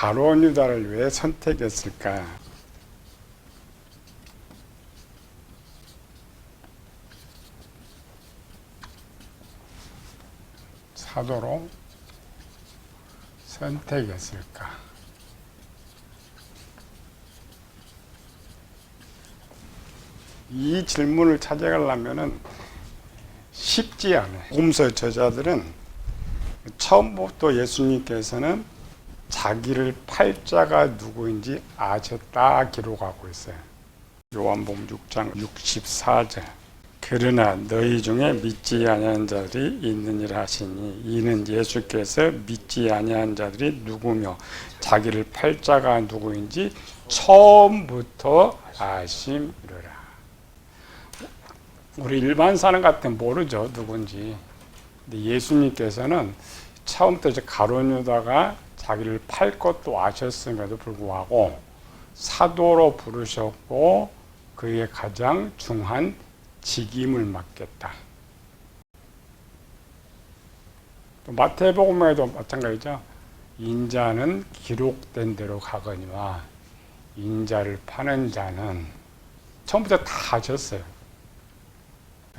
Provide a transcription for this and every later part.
가론 유다를 왜 선택했을까? 사도로 선택했을까? 이 질문을 찾아가려면은 쉽지 않아요. 곰서 저자들은 처음부터 예수님께서는 자기를 팔자가 누구인지 아셨다 기록하고 있어요. 요한복음 6장 64절. 그러나 너희 중에 믿지 아니한 자들이 있느니라 하시니 이는 예수께서 믿지 아니한 자들이 누구며 자기를 팔자가 누구인지 처음부터 아심이라. 우리 일반 사람 같은 모르죠 누군지. 근데 예수님께서는 처음부터 이제 가론 유다가 자기를 팔 것도 아셨음에도 불구하고 사도로 부르셨고 그의 가장 중한 직임을 맡겠다. 또 마태복음에도 마찬가지죠. 인자는 기록된 대로 가거니와 인자를 파는 자는 처음부터 다 하셨어요.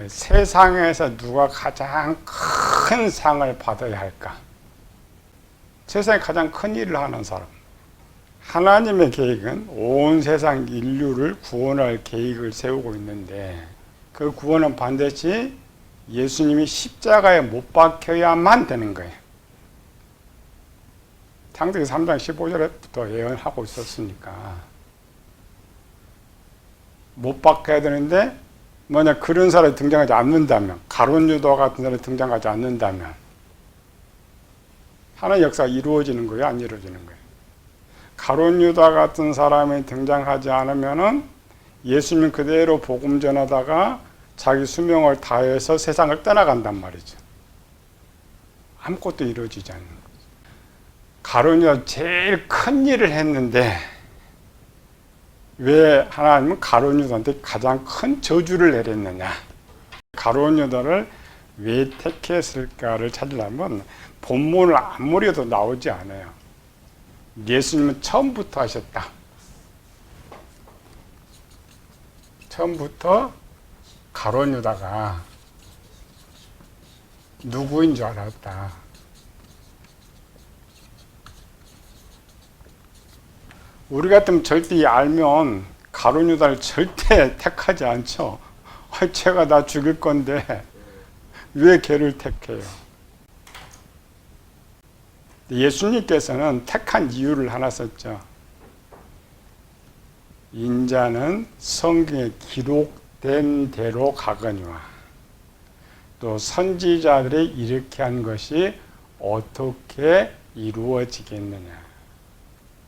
세상에서 누가 가장 큰 상을 받아야 할까? 세상에 가장 큰 일을 하는 사람. 하나님의 계획은 온 세상 인류를 구원할 계획을 세우고 있는데 그 구원은 반드시 예수님이 십자가에 못 박혀야만 되는 거예요. 창세기 3장 15절부터 예언하고 있었으니까 못 박혀야 되는데 만약 그런 사람이 등장하지 않는다면 가론 유다 같은 사람이 등장하지 않는다면 하나의 역사가 이루어지는 거예요, 안 이루어지는 거예요? 가론 유다 같은 사람이 등장하지 않으면은 예수님 그대로 복음 전하다가 자기 수명을 다해서 세상을 떠나간단 말이죠. 아무것도 이루어지지 않는 거죠. 가론 유다 제일 큰 일을 했는데 왜 하나님은 가론 유다한테 가장 큰 저주를 내렸느냐? 가론 유다를 왜 택했을까를 찾으려면 본문을 아무리 해도 나오지 않아요. 예수님은 처음부터 하셨다. 처음부터 가론 유다가 누구인 줄 알았다. 우리 같으면 절대 알면 가론 유다를 절대 택하지 않죠. 아, 제가 나 죽일 건데 왜 걔를 택해요? 예수님께서는 택한 이유를 하나 썼죠. 인자는 성경에 기록된 대로 가거니와 또 선지자들이 이렇게 한 것이 어떻게 이루어지겠느냐.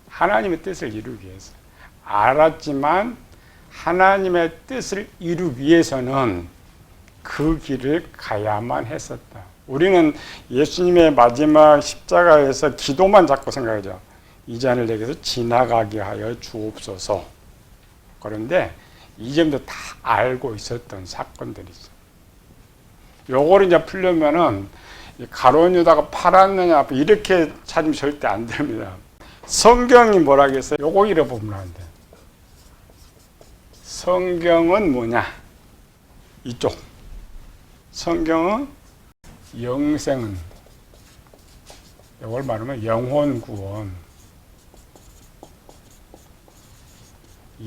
하나님의 뜻을 이루기 위해서. 알았지만 하나님의 뜻을 이루기 위해서는 그 길을 가야만 했었다. 우리는 예수님의 마지막 십자가에서 기도만 자꾸 생각하죠. 이 잔을 내게서 지나가게 하여 주옵소서. 그런데 이 점도 다 알고 있었던 사건들이죠. 요거를 이제 풀려면은 가론 유다가 팔았느냐 이렇게 찾으면 절대 안 됩니다. 성경이 뭐라 겠어요? 요거 잃어보면 안 돼. 성경은 뭐냐? 이쪽. 성경은 영생은 이걸 말하면 영혼 구원.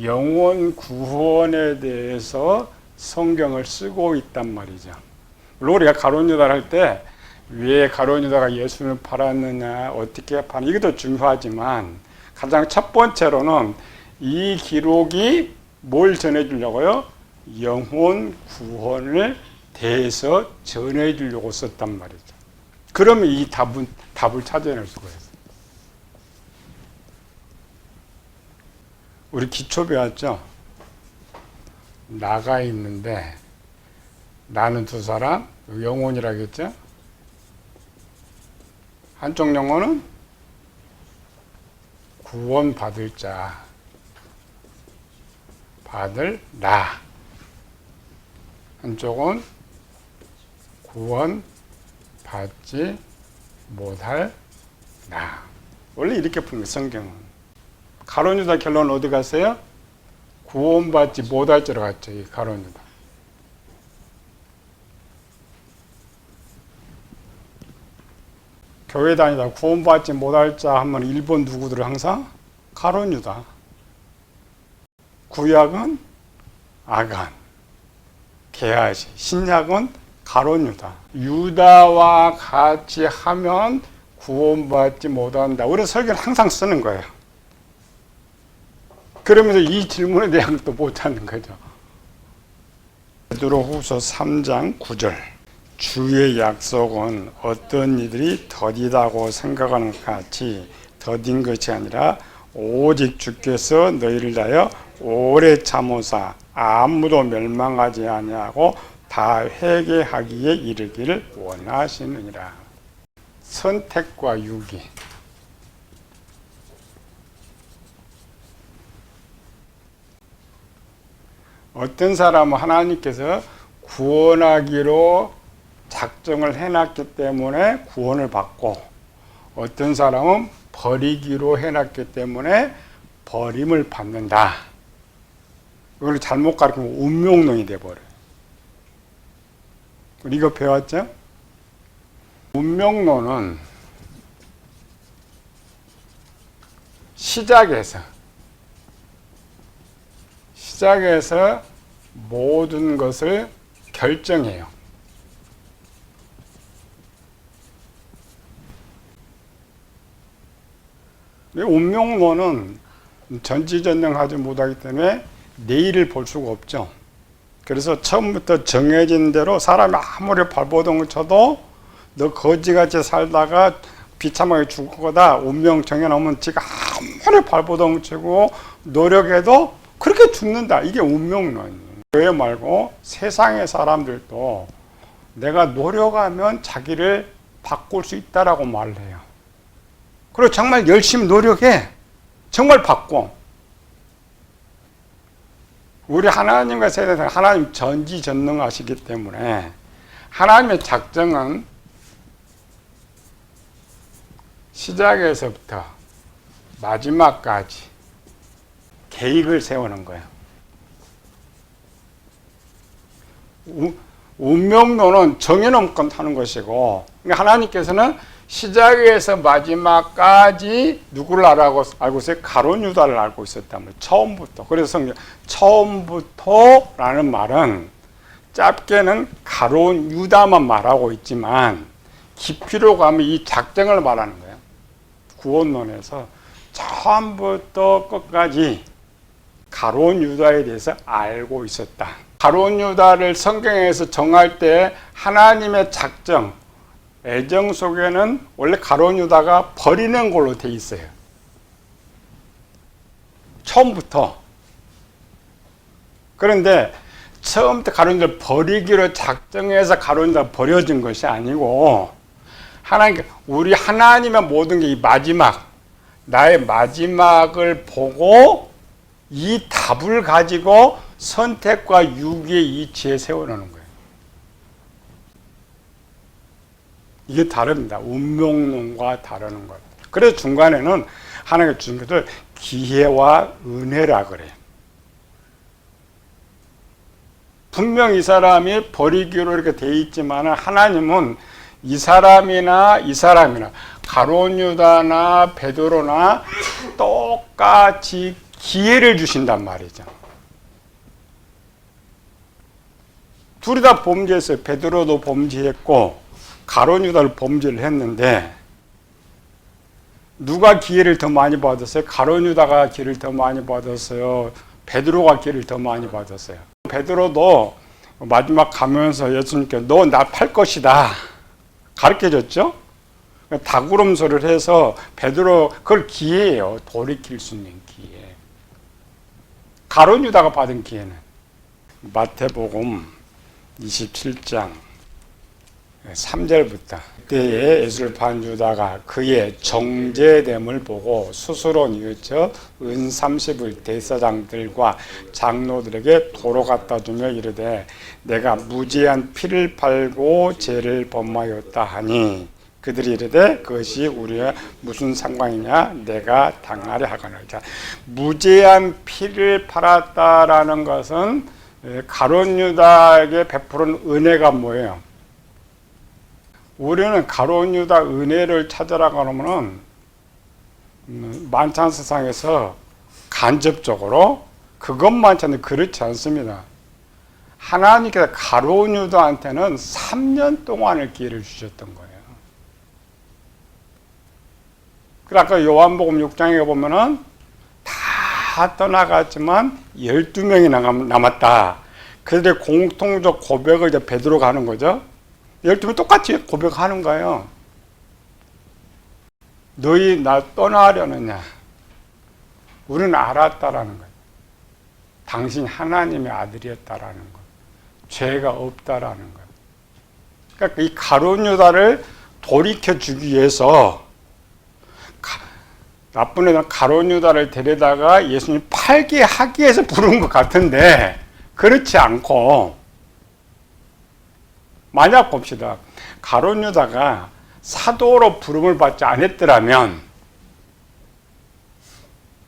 영혼 구원에 대해서 성경을 쓰고 있단 말이죠. 물론 우리가 가론 유다를 할 때 왜 가론 유다가 예수를 팔았느냐, 어떻게 팔 이것도 중요하지만 가장 첫 번째로는 이 기록이 뭘 전해주려고요? 영혼 구원을 대해서 전해 주려고 썼단 말이죠. 그러면 이 답은 답을 찾아낼 수가 있어요. 우리 기초 배웠죠? 나가 있는데 나는 두 사람 영혼이라겠죠? 한쪽 영혼은 구원 받을 자 받을 나 한쪽은 구원 받지 못할 나 원래 이렇게 푸는 성경은. 가론 유다 결론 어디 갔어요? 구원받지 못할 줄 갔죠, 이 가론 유다. 교회 다니다 구원받지 못할 자 하면 일본 누구들 항상 가론 유다. 구약은 아간, 게하시, 신약은 가론 유다. 유다와 같이 하면 구원받지 못한다. 우리 설교를 항상 쓰는 거예요. 그러면서 이 질문에 대한 것도 못하는 거죠. 베드로 후서 3장 9절. 주의 약속은 어떤 이들이 더디다고 생각하는 것 같이 더딘 것이 아니라 오직 주께서 너희를 다하여 오래 참으사 아무도 멸망하지 아니하고 다 회개하기에 이르기를 원하시느니라. 선택과 유기. 어떤 사람은 하나님께서 구원하기로 작정을 해놨기 때문에 구원을 받고 어떤 사람은 버리기로 해놨기 때문에 버림을 받는다. 이걸 잘못 가르치면 운명론이 돼버려요. 우리 이거 배웠죠? 운명론은 시작에서 시작에서 모든 것을 결정해요. 이 운명론은 전지전능하지 못하기 때문에 내일을 볼 수가 없죠. 그래서 처음부터 정해진 대로 사람이 아무리 발버둥을 쳐도 너 거지같이 살다가 비참하게 죽을 거다. 운명 정해놓으면 지가 아무리 발버둥을 치고 노력해도 그렇게 죽는다. 이게 운명론이에요. 교회 말고 세상의 사람들도 내가 노력하면 자기를 바꿀 수 있다라고 말을 해요. 그리고 정말 열심히 노력해. 정말 바꿔. 우리 하나님과 세대는 하나님 전지전능하시기 때문에 하나님의 작정은 시작에서부터 마지막까지 계획을 세우는 거예요. 우- 운명론은 정해놓고 하는 것이고 그러니까 하나님께서는 시작에서 마지막까지 누구를 알고, 알고 있어요? 가론 유다를 알고 있었단 말이에요. 처음부터. 그래서 성경 처음부터라는 말은 짧게는 가론 유다만 말하고 있지만 깊이로 가면 이 작정을 말하는 거예요. 구원론에서 처음부터 끝까지 가론 유다에 대해서 알고 있었다. 가론 유다를 성경에서 정할 때 하나님의 작정, 애정 속에는 원래 가론 유다가 버리는 걸로 돼 있어요. 처음부터. 그런데 처음부터 가론 유다를 버리기로 작정해서 가론 유다가 버려진 것이 아니고 하나님 우리 하나님의 모든 게 이 마지막 나의 마지막을 보고 이 답을 가지고 선택과 유기의 이치에 세워놓는 거예요. 이게 다릅니다. 운명론과 다르는 것. 그래서 중간에는 하나님의 주신 것을 기회와 은혜라 그래요. 분명 이 사람이 버리기로 이렇게 돼 있지만 하나님은 이 사람이나 이 사람이나 가론 유다나 베드로나 똑같이 기회를 주신단 말이죠. 둘이 다 범죄했어요. 베드로도 범죄했고 가론 유다를 범죄를 했는데 누가 기회를 더 많이 받았어요? 가론 유다가 기회를 더 많이 받았어요. 베드로가 기회를 더 많이 받았어요. 베드로도 마지막 가면서 예수님께 너 나 팔 것이다 가르쳐 줬죠. 다구름소를 해서 베드로 그걸 기회예요. 돌이킬 수 있는 기회. 가론 유다가 받은 기회는 마태복음 27장 3절부터 그때에 예술판 유다가 그의 정제됨을 보고 스스로 뉘우쳐 은 30을 대사장들과 장로들에게 도로 갖다 주며 이르되 내가 무지한 피를 팔고 죄를 범하였다 하니 그들이 이르되 그것이 우리와 무슨 상관이냐 내가 당하려 하거늘 자 무제한 피를 팔았다라는 것은 예, 가론 유다에게 베푸는 은혜가 뭐예요? 우리는 가론 유다 은혜를 찾으라고 하면은 음, 만찬 세상에서 간접적으로 그것만 찾는 그렇지 않습니다. 하나님께서 가론 유다한테는 3년 동안을 기회를 주셨던 거예요. 그래 아까 요한복음 6장에 보면은 다 떠나갔지만 12명이 남았다. 그들의 공통적 고백을 이제 베드로가 하는 거죠. 12명 똑같이 고백하는 거예요. 너희 나 떠나려느냐? 우리는 알았다라는 거예요. 당신 하나님의 아들이었다라는 거. 죄가 없다라는 거. 그러니까 이 가론 유다를 돌이켜 주기 위해서 가, 나쁜 애는 가론 유다를 데려다가 예수님 팔게 하기 위해서 부른 것 같은데 그렇지 않고 만약 봅시다. 가론 유다가 사도로 부름을 받지 않았더라면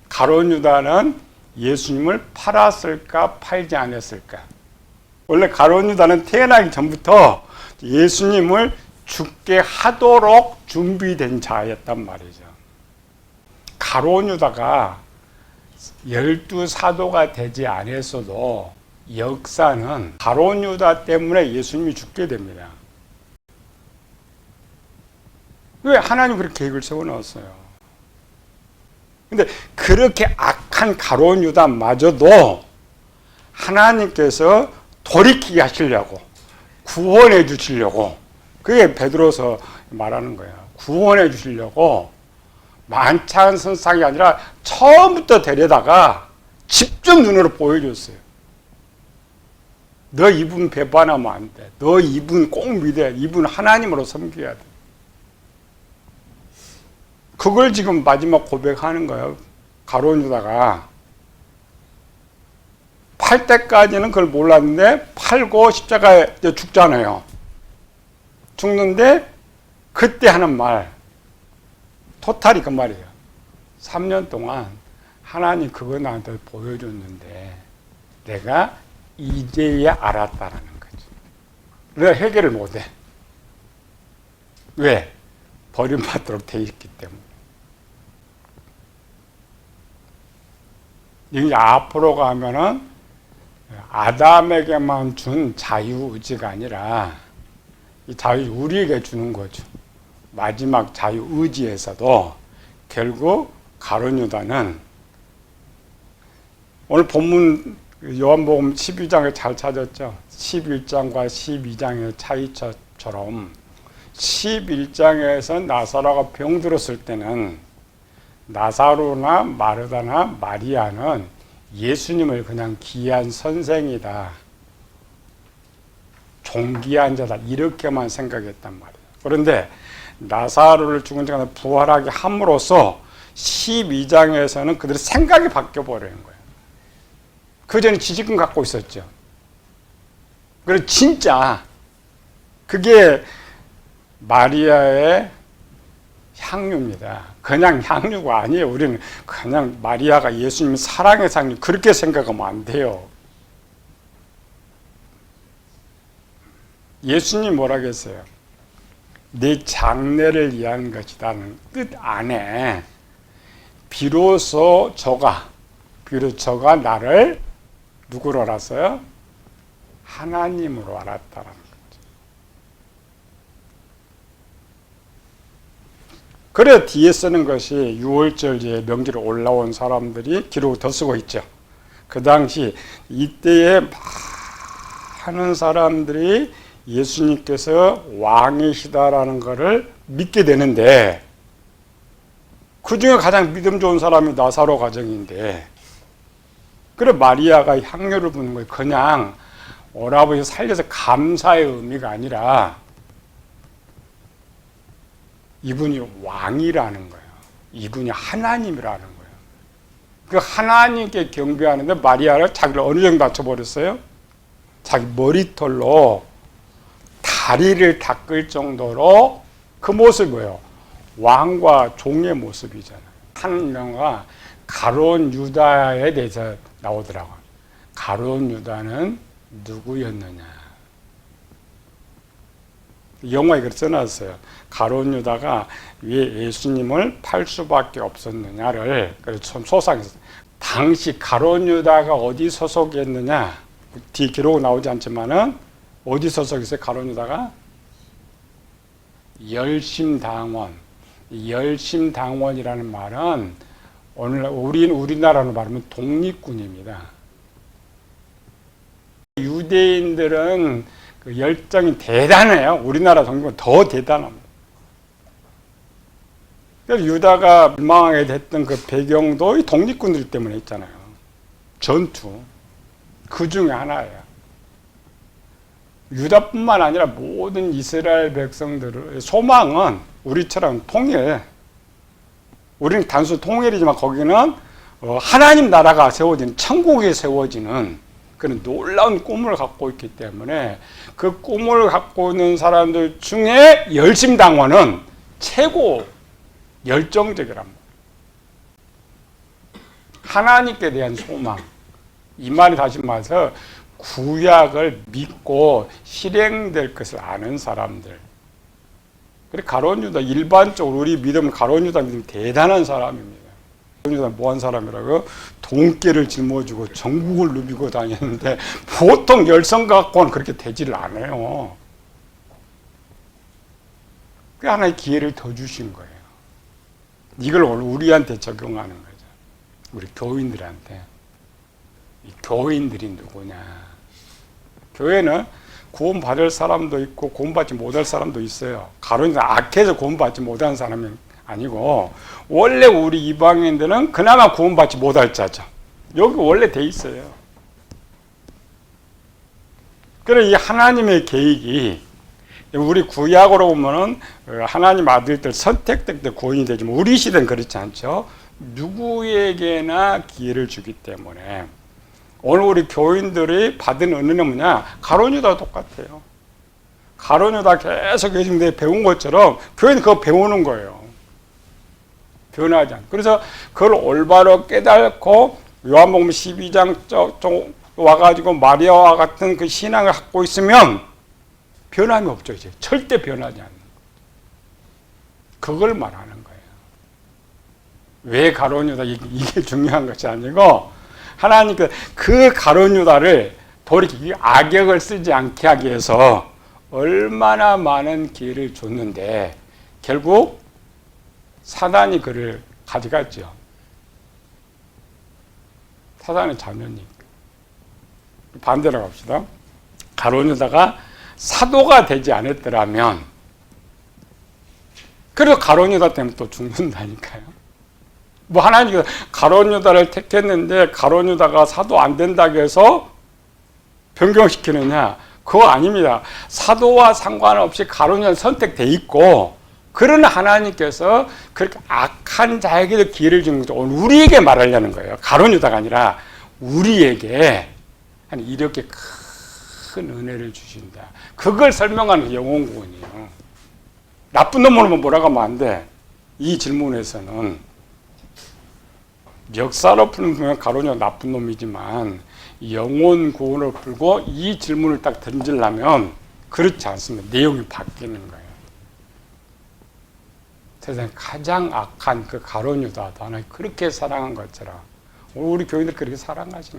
가론 유다는 예수님을 팔았을까 팔지 않았을까? 원래 가론 유다는 태어나기 전부터 예수님을 죽게 하도록 준비된 자였단 말이죠. 가론 유다가 열두 사도가 되지 않았어도 역사는 가론 유다 때문에 예수님이 죽게 됩니다. 왜 하나님 그렇게 계획을 세워 놓았어요? 근데 그렇게 악한 가론 유다마저도 하나님께서 돌이키게 하시려고 구원해 주시려고 그게 베드로서 말하는 거예요. 구원해 주시려고 만찬 선상이 아니라 처음부터 데려다가 직접 눈으로 보여줬어요. 너 이분 배반하면 안 돼. 너 이분 꼭 믿어야 돼. 이분 하나님으로 섬겨야 돼. 그걸 지금 마지막 고백하는 거예요. 가론 유다가. 팔 때까지는 그걸 몰랐는데 팔고 십자가에 죽잖아요. 죽는데 그때 하는 말. 토탈이 그 말이에요. 3년 동안 하나님 그거 나한테 보여줬는데 내가 이제야 알았다라는 거지. 내가 해결을 못해. 왜? 버림받도록 돼 있기 때문에. 이제 앞으로 가면은 아담에게만 준 자유의지가 아니라 이 자유 우리에게 주는 거죠. 마지막 자유의지에서도 결국 가론유다는 오늘 본문 요한복음 12장을 잘 찾았죠. 11장과 12장의 차이처럼 11장에서 나사로가 병들었을 때는 나사로나 마르다나 마리아는 예수님을 그냥 귀한 선생이다. 존귀한 자다. 이렇게만 생각했단 말이에요. 그런데 나사로를 죽은 자가 부활하게 함으로써 12장에서는 그들의 생각이 바뀌어 버리는 거예요. 그 전에 지식은 갖고 있었죠. 그리고 진짜 그게 마리아의 향유입니다. 그냥 향유가 아니에요. 우리는 그냥 마리아가 예수님 사랑의 향유 그렇게 생각하면 안 돼요. 예수님 뭐라 했어요? 내 장래를 위한 것이다는 뜻 안에 비로소 저가 비로소 저가 나를 누구로 알았어요? 하나님으로 알았다라는 거죠. 그래 뒤에 쓰는 것이 6월절 명절에 올라온 사람들이 기록을 더 쓰고 있죠. 그 당시 이때에 많은 사람들이 예수님께서 왕이시다라는 것을 믿게 되는데 그 중에 가장 믿음 좋은 사람이 나사로 가정인데 그래 마리아가 향료를 부는 거예요. 그냥 오라버니 살려서 감사의 의미가 아니라 이분이 왕이라는 거예요. 이분이 하나님이라는 거예요. 그 하나님께 경배하는데 마리아를 자기를 어느 정도 낮춰버렸어요? 자기 머리털로 다리를 닦을 정도로 그 모습이 뭐예요? 왕과 종의 모습이잖아요. 한 명과 가론 유다에 대해서 나오더라고요. 가론 유다는 누구였느냐? 영화에 그렇게 써놨어요. 가론 유다가 왜 예수님을 팔 수밖에 없었느냐를 그래서 좀 소상했어요. 당시 가론 유다가 어디 소속이었느냐? 뒤 기록 나오지 않지만은 어디 소속이었어요? 가론 유다가 열심당원. 열심당원이라는 말은 오늘 우리 우리나라로 말하면 독립군입니다. 유대인들은 그 열정이 대단해요. 우리나라 독립은 더 대단합니다. 그래서 유다가 멸망하게 됐던 그 배경도 이 독립군들 때문에 있잖아요. 전투. 그 중에 하나예요. 유다뿐만 아니라 모든 이스라엘 백성들의 소망은 우리처럼 통일. 우리는 단순 통일이지만 거기는 어, 하나님 나라가 세워지는 천국이 세워지는 그런 놀라운 꿈을 갖고 있기 때문에 그 꿈을 갖고 있는 사람들 중에 열심당원은 최고 열정적이랍니다. 하나님께 대한 소망. 이 말이 다시 말해서 구약을 믿고 실행될 것을 아는 사람들. 그래 가론 유다 일반적으로 우리 믿음 가론 유다 믿음 대단한 사람입니다. 가론 유다 뭐한 사람이라고 돈깨를 짊어지고 전국을 누비고 다녔는데 보통 열성 갖고는 그렇게 되지를 않아요. 그 하나의 기회를 더 주신 거예요. 이걸 우리한테 적용하는 거죠. 우리 교인들한테. 이 교인들이 누구냐. 교회는 구원받을 사람도 있고 구원받지 못할 사람도 있어요. 가론이 악해서 구원받지 못한 사람이 아니고 원래 우리 이방인들은 그나마 구원받지 못할 자죠. 여기 원래 돼 있어요. 그래 이 하나님의 계획이 우리 구약으로 보면은 하나님 아들들 선택될 때 구원이 되지만 우리 시대는 그렇지 않죠. 누구에게나 기회를 주기 때문에 오늘 우리 교인들이 받은 은혜는 뭐냐? 가론유다 똑같아요. 가론유다 계속 예수님 배운 것처럼 교회는 그거 배우는 거예요. 변하지 않고. 그래서 그걸 올바로 깨닫고 요한복음 12장 쪽 와가지고 마리아와 같은 그 신앙을 갖고 있으면 변함이 없죠, 이제. 절대 변하지 않는. 그걸 말하는 거예요. 왜 가론유다? 이게 중요한 것이 아니고, 하나님 그, 그 가론유다를 돌이키기 악역을 쓰지 않게 하기 위해서 얼마나 많은 기회를 줬는데, 결국 사단이 그를 가져갔죠. 사단의 자녀니까. 반대로 갑시다. 가론유다가 사도가 되지 않았더라면 그래도 가론유다 때문에 또 죽는다니까요. 뭐 하나님께서 가론 유다를 택했는데 가론 유다가 사도 안 된다고 해서 변경시키느냐? 그거 아닙니다. 사도와 상관없이 가론 유다 선택돼 있고 그러나 하나님께서 그렇게 악한 자에게도 기회를 주는 거죠. 오늘 우리에게 말하려는 거예요. 가론 유다가 아니라 우리에게 이렇게 큰 은혜를 주신다. 그걸 설명하는 게 영혼구원이에요. 나쁜 놈으로만 뭐라고 하면 안 돼. 이 질문에서는 역사로 풀면 가로냐 나쁜 놈이지만 영혼 구원을 풀고 이 질문을 딱 던지려면 그렇지 않습니다. 내용이 바뀌는 거예요. 세상 가장 악한 그 가론유다도 하나 그렇게 사랑한 것처럼 우리 교인들 그렇게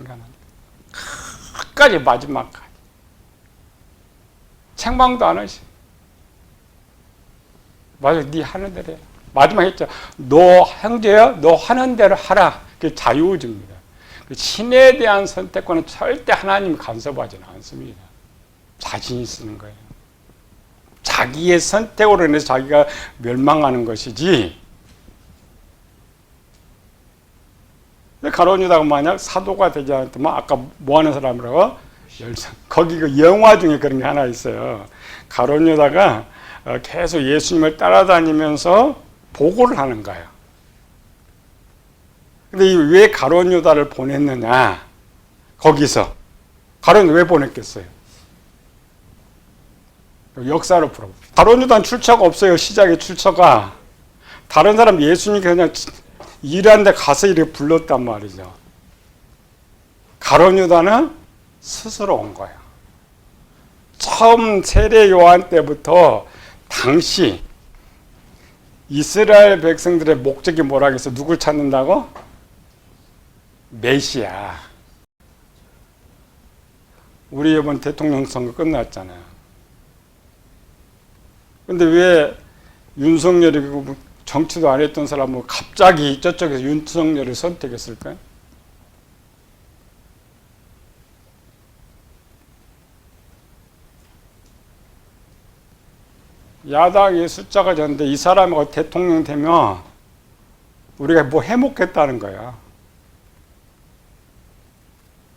거 아닙니까? 끝까지 마지막까지 책망도 안 하시. 맞아, 네 하는 대로 해. 마지막 했죠. 너 형제야, 너 하는 대로 하라. 그 자유주입니다. 그 신에 대한 선택권은 절대 하나님 간섭하지는 않습니다. 자신이 쓰는 거예요. 자기의 선택으로 인해서 자기가 멸망하는 것이지. 가론유다가 만약 사도가 되지 않았다면 아까 뭐 하는 사람이라고? 열성. 거기 그 영화 중에 그런 게 하나 있어요. 가론유다가 어, 계속 예수님을 따라다니면서 보고를 하는 거예요. 근데 왜 가론 유다를 보냈느냐? 거기서 가론 왜 보냈겠어요? 역사를 풀어봅시다. 가론 유다는 출처가 없어요. 시작의 출처가. 다른 사람 예수님이 그냥 일하는데 가서 이렇게 불렀단 말이죠. 가론 유다는 스스로 온 거예요. 처음 세례 요한 때부터 당시 이스라엘 백성들의 목적이 뭐라겠어? 누굴 찾는다고? 메시아. 우리 이번 대통령 선거 끝났잖아요. 근데 왜 윤석열이 그 정치도 안 했던 사람은 갑자기 저쪽에서 윤석열을 선택했을까요? 야당의 숫자가 적는데 이 사람이 대통령 되면 우리가 뭐 해먹겠다는 거야.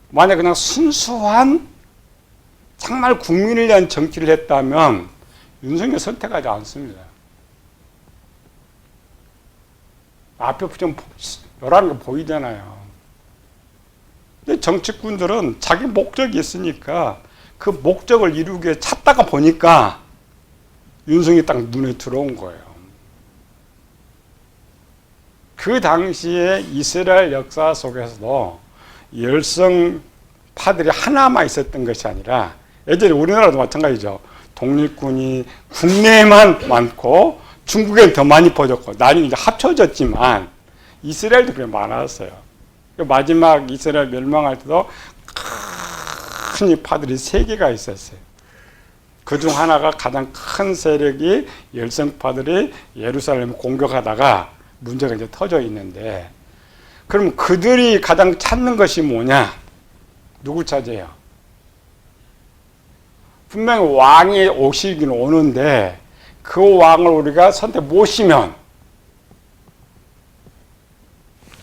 만약 그냥 순수한 정말 국민을 위한 정치를 했다면 윤석열 선택하지 않습니다. 앞에 좀 요란한 거 보이잖아요. 근데 정치꾼들은 자기 목적이 있으니까 그 목적을 이루기 위해 찾다가 보니까 윤석이 딱 눈에 들어온 거예요. 그 당시에 이스라엘 역사 속에서도 열성파들이 하나만 있었던 것이 아니라 예전에 우리나라도 마찬가지죠. 독립군이 국내에만 많고 중국엔 더 많이 퍼졌고 나중에 이제 합쳐졌지만 이스라엘도 그래 많았어요. 마지막 이스라엘 멸망할 때도 큰이 파들이 세 개가 있었어요. 그중 하나가 가장 큰 세력이 열성파들이 예루살렘 공격하다가 문제가 이제 터져 있는데 그럼 그들이 가장 찾는 것이 뭐냐? 누구 찾아요? 분명히 왕이 오시긴 오는데 그 왕을 우리가 선택 모시면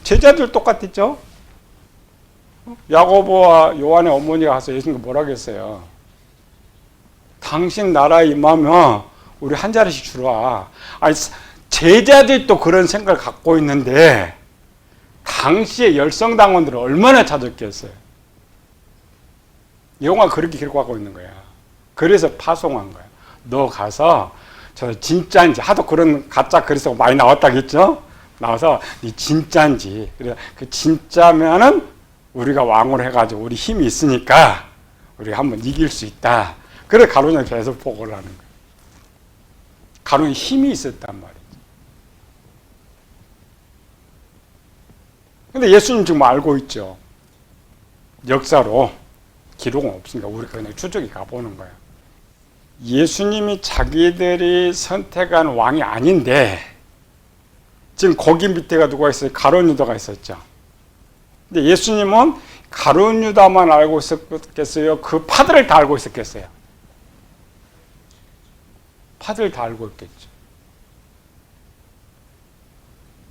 제자들 똑같았죠? 야고보와 요한의 어머니가 가서 예수님께 뭐라 그랬어요? 당신 나라에 임하면 우리 한 자리씩 주라. 아니, 제자들도 그런 생각을 갖고 있는데, 당시의 열성당원들은 얼마나 찾았겠어요? 영화 그렇게 기록하고 있는 거야. 그래서 파송한 거야. 너 가서, 저 진짜인지, 하도 그런 가짜 글에서 많이 나왔다겠죠? 나와서, 네 진짜인지. 그래, 그 진짜면은 우리가 왕으로 해가지고 우리 힘이 있으니까, 우리가 한번 이길 수 있다. 그래 가론이 계속 보고를 하는 거예요. 가론이 힘이 있었단 말이죠. 근데 예수님 지금 알고 있죠. 역사로 기록은 없으니까 우리가 그냥 추적이 가보는 거예요. 예수님이 자기들이 선택한 왕이 아닌데 지금 거기 밑에가 누가 있어요? 가론 유다가 있었죠. 근데 예수님은 가론 유다만 알고 있었겠어요? 그 파들을 다 알고 있었겠어요? 파들 다 알고 있겠죠.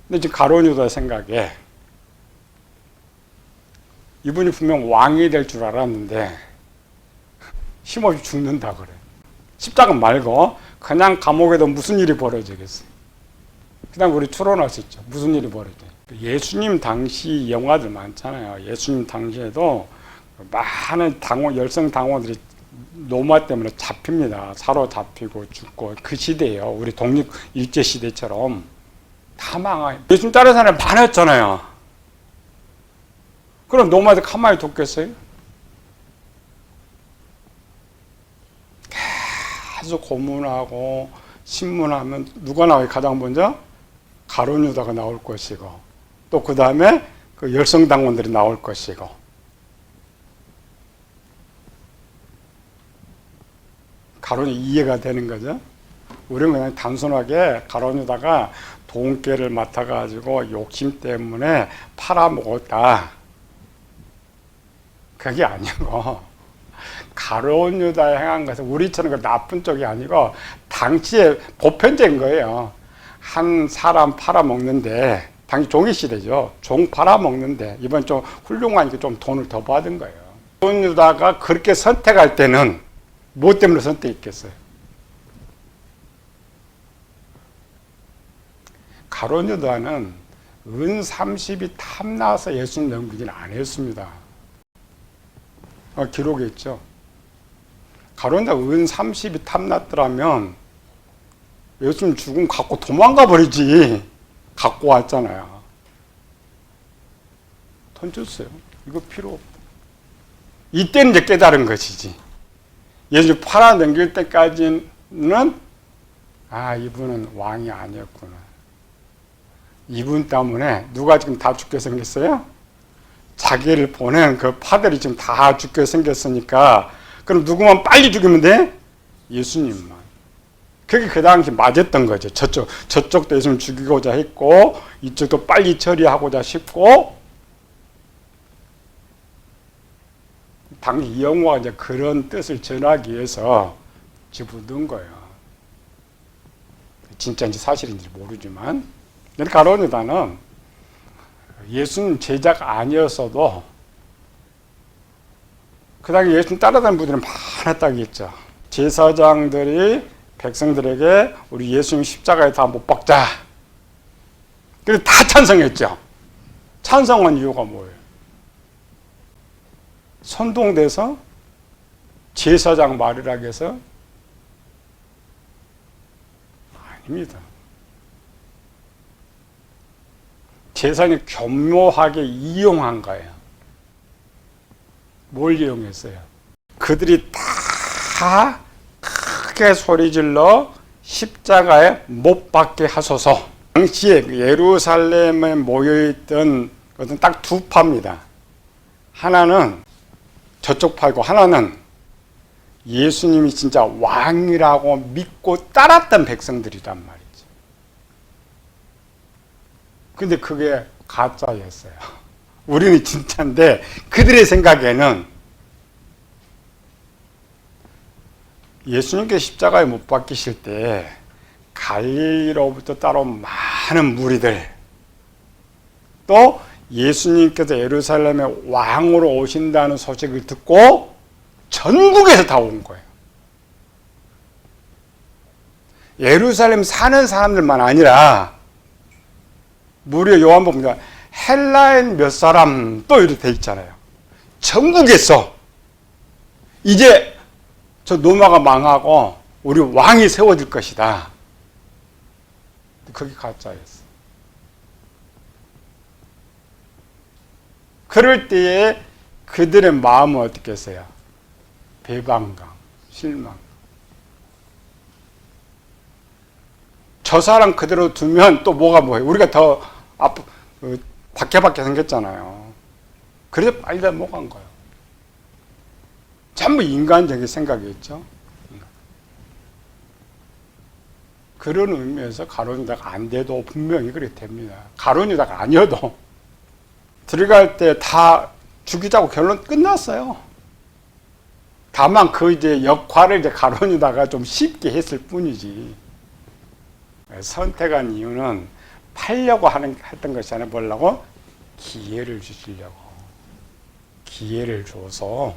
근데 지금 가론유다 생각에 이분이 분명 왕이 될 줄 알았는데 힘없이 죽는다 그래. 십자가 말고 그냥 감옥에도 무슨 일이 벌어지겠어요. 그다음 우리 추론하셨죠. 무슨 일이 벌어져요. 예수님 당시 영화들 많잖아요. 예수님 당시에도 많은 당원 열성 당원들이 노마 때문에 잡힙니다. 사로잡히고 죽고 그 시대예요. 우리 독립 일제 시대처럼 다 망해요. 예수님 따르는 사람이 많았잖아요. 그럼 노마들 가만히 뒀겠어요? 계속 고문하고 신문하면 누가 나와요? 가장 먼저 가론유다가 나올 것이고 또 그 다음에 그 열성당원들이 나올 것이고 가론이 이해가 되는 거죠. 우리는 그냥 단순하게 가론유다가 돈깨를 맡아가지고 욕심 때문에 팔아먹었다. 그게 아니고 가론유다에 행한 것은 우리처럼 그 나쁜 쪽이 아니고 당시에 보편적인 거예요. 한 사람 팔아먹는데 당시 종이 시대죠. 종 팔아먹는데 이번 좀 훌륭하니까 좀 돈을 더 받은 거예요. 가론유다가 그렇게 선택할 때는 무엇 때문에 선택했겠어요? 가론유다는 은 30이 탐나서 예수님 넘기지는 안 했습니다. 어, 기록에 있죠. 가론유다 은 30이 탐났더라면 예수님 죽음 갖고 도망가 버리지. 갖고 왔잖아요. 던졌어요. 이거 필요 없다. 이때는 이제 깨달은 것이지. 예수 팔아 넘길 때까지는 아 이분은 왕이 아니었구나. 이분 때문에 누가 지금 다 죽게 생겼어요? 자기를 보낸 그 파들이 지금 다 죽게 생겼으니까 그럼 누구만 빨리 죽이면 돼? 예수님만. 그게 그 당시 맞았던 거죠. 저쪽 저쪽도 예수님 죽이고자 했고 이쪽도 빨리 처리하고자 싶고 당시 이영호가 이제 그런 뜻을 전하기 위해서 집어넣은 거예요. 진짜인지 사실인지 모르지만 가론유다는 예수님 제자가 아니었어도 그 당시 예수님 따라다니는 분들은 많았다고 했죠. 제사장들이 백성들에게 우리 예수님 십자가에 다 못 박자. 그래서 다 찬성했죠. 찬성한 이유가 뭐예요? 선동돼서 제사장 말이라고 해서 아닙니다. 재산이 교묘하게 이용한 거예요. 뭘 이용했어요? 그들이 다 크게 소리질러 십자가에 못 박게 하소서. 당시에 예루살렘에 모여있던 것은 딱 두 파입니다. 하나는 저쪽 파이고 하나는 예수님이 진짜 왕이라고 믿고 따랐던 백성들이란 말이죠. 근데 그게 가짜였어요. 우리는 진짜인데 그들의 생각에는 예수님께 십자가에 못 박히실 때 갈릴리로부터 따라온 많은 무리들 또 예수님께서 예루살렘에 왕으로 오신다는 소식을 듣고 전국에서 다 온 거예요. 예루살렘 사는 사람들만 아니라 무려 요한복음 헬라인 몇 사람 또 이렇게 돼 있잖아요. 전국에서 이제 저 노마가 망하고 우리 왕이 세워질 것이다. 그게 가짜였어. 그럴 때에 그들의 마음은 어떻겠어요? 배반감, 실망. 저 사람 그대로 두면 또 뭐가 뭐예요? 우리가 더 아프, 어, 박해박해 생겼잖아요. 그래서 빨리 넘어간 거예요. 전부 인간적인 생각이었죠. 그런 의미에서 가론유다가 안 돼도 분명히 그렇게 됩니다. 가론유다가 아니어도 들어갈 때 다 죽이자고 결론 끝났어요. 다만 그 이제 역할을 이제 가론유다가 좀 쉽게 했을 뿐이지. 선택한 이유는 팔려고 하는 했던 것이 아니라 뭐라고 기회를 주시려고 기회를 줘서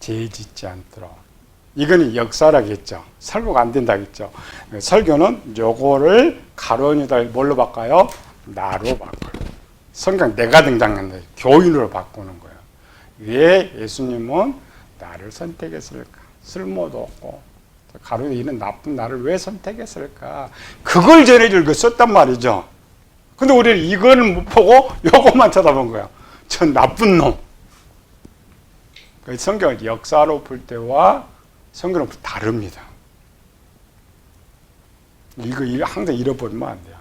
죄 짓지 않도록 이거는 역사라겠죠. 설교가 안 된다겠죠. 설교는 요거를 가론유다 뭘로 바꿔요? 나로 바꿔요. 성경 내가 등장했는데 교인으로 바꾸는 거예요. 왜 예수님은 나를 선택했을까? 쓸모도 없고 가로에 이런 나쁜 나를 왜 선택했을까? 그걸 전해줄 거 썼단 말이죠. 근데 우리는 이거는 못 보고 요것만 쳐다본. 저 나쁜 놈. 성경을 역사로 볼 때와 성경은 다릅니다. 이거 항상 잃어버리면 안 돼요.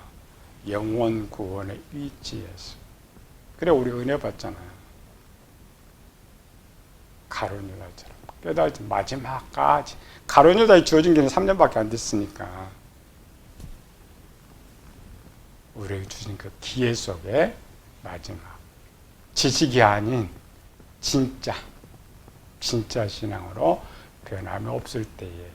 영원 구원의 위치에서. 그래 우리 은혜 받잖아요. 가론유다처럼. 깨달지 마지막까지. 가론유다에 주어진 게 3년밖에 안 됐으니까. 우리에게 주신 그 기회 속에 마지막. 지식이 아닌 진짜 진짜 신앙으로 변함이 없을 때에